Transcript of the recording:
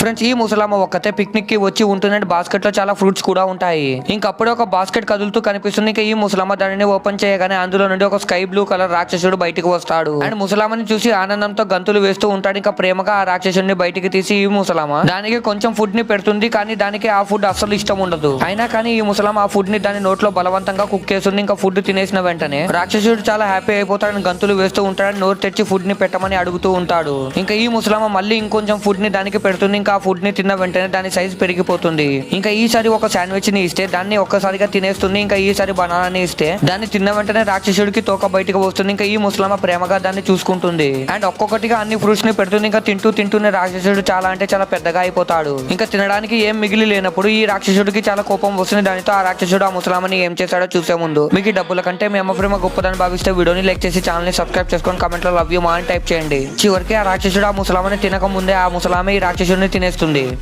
Friends ఈ ముసలమ్మ ఒక్కతే పిక్నిక్కి వచ్చి ఉంటుందండి. బాస్కెట్లో చాలా ఫ్రూట్స్ కూడా ఉంటాయి. ఇంకా అప్పుడే ఒక బాస్కెట్ కదులుతూ కనిపిస్తుంది. ఇంకా ఈ ముసలమ్మ దానిని ఓపెన్ చేయగానే అందులో నుండి ఒక స్కై బ్లూ కలర్ రాక్షసుడు బయటకు వస్తాడు. అండ్ ముసలామని చూసి ఆనందంతో గంతులు వేస్తూ ఉంటాడు. ఇంకా ప్రేమగా ఆ రాక్షసుడిని బయటికి తీసి ఈ ముసలామ దానికి కొంచెం ఫుడ్ని పెడుతుంది. కానీ దానికి ఆ ఫుడ్ అస్సలు ఇష్టం ఉండదు. అయినా కానీ ఈ ముసలామ ఆ ఫుడ్ని దాని నోట్లో బలవంతంగా కుక్ చేస్తుంది. ఇంకా ఫుడ్ తినేసిన వెంటనే రాక్షసుడు చాలా హ్యాపీ అయిపోతాడని గంతులు వేస్తూ ఉంటాడని నోరు తెచ్చి ఫుడ్ని పెట్టమని అడుగుతూ ఉంటాడు. ఇంకా ఈ ముసలామ మళ్ళీ ఇంకొంచెం ఫుడ్ని దానికి పెడుతుంది. ఇంకా ఆ ఫుడ్ని తిన్న వెంటనే దాని సైజ్ పెరిగిపోతుంది. ఇంకా ఈసారి ఒక శాండ్విచ్ని ఇస్తే దాన్ని ఒక్కసారిగా తినేస్తుంది ఇంకా ఈసారి బనానాని ఇస్తే దాన్ని తిన్న వెంటనే రాక్షసుడికి తోక బయటకు వస్తుంది ఇంకా ఈ ముసలమ్మ ప్రేమగా దాన్ని చూసుకుంటుంది. అండ్ ఒక్కొక్కటిగా అన్ని ఫ్రూట్స్ని పెడుతుంది ఇంకా తింటూ తింటూనే రాక్షసుడు చాలా అంటే చాలా పెద్దగా అయిపోతాడు. ఇంకా తినడానికి ఏం మిగిలి లేనప్పుడు ఈ రాక్షసుడికి చాలా కోపం వస్తుంది దానితో ఆ రాక్షసుడు ఆ ముసలామని ఏం చేశాడో చూసే ముందు. మీకు డబ్బుల కంటే మీ ప్రేమ గొప్పదని భావిస్తే వీడియోని లైక్ చేసి ఛానల్ని సబ్స్క్రైబ్ చేసుకొని కమెంట్లో లవ్ యూ మా అని టైప్ చేయండి. చివరికి ఆ రాక్షసుడు ఆ ముసలామని తినక ముందే ఆ ముసలామే ఈ రాక్షసుడిని తినేస్తుంది.